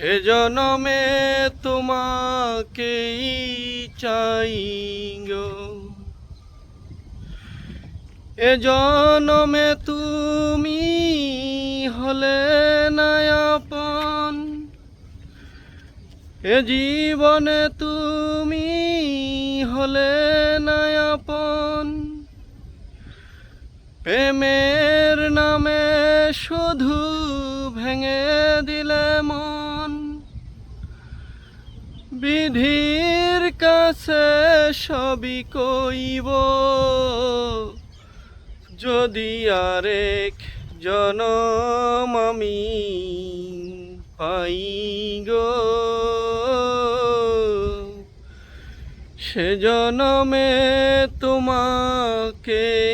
সে জনমে তোমাকেই চাই গো। এ জনমে তুমি হলে নায়াপন এ জীবনে তুমি হলে নায়াপন প্রেমের নামে শুধু ভেঙে দিলে মন। বিধির কাছে সবই কইব। যদি আরেক জনম আমি পাই গো সে জনমে তোমাকেই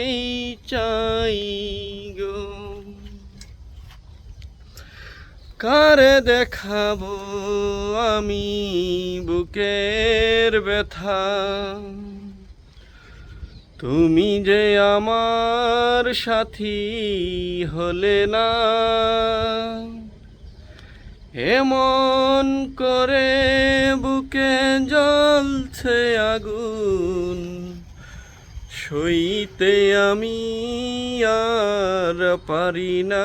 কারে দেখাবো আমি বুকের ব্যথা। তুমি যে আমার সাথী হলে না। এমন করে বুকে জ্বলছে আগুন। সইতে আমি আর পারি না।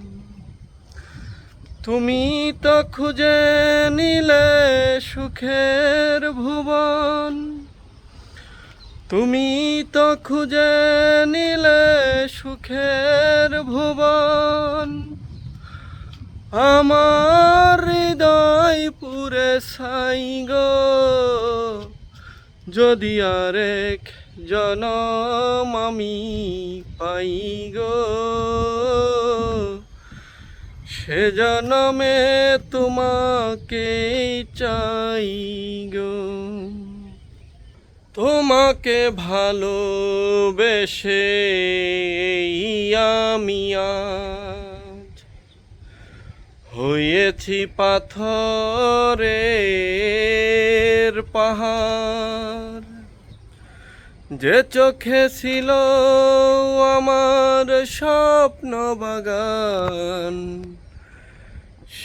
তুমি তো খুঁজে নিলে সুখের ভুবন। তুমি তো খুঁজে নিলে সুখের ভুবন। আমার হৃদয় পুরে সাই গো। যদি আরেক জনম আমি পাই গো। সে জনমে তোমাকে চাই গো। তোমাকে ভালোবেসে আমি হয়েছি পাথরের পাহাড়। যে চোখে ছিল আমার স্বপ্ন বাগান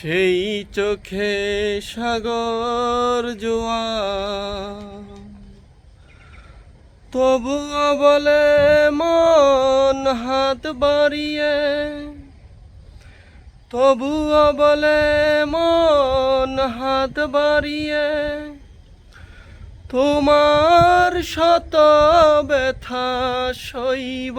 সেই চোখে সাগর জোয়ার তবুও বলে মন হাত বাড়িয়ে। তবুও বলে মন হাত বাড়িয়ে। তোমার শত ব্যথা সইব।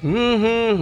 Mm-hmm.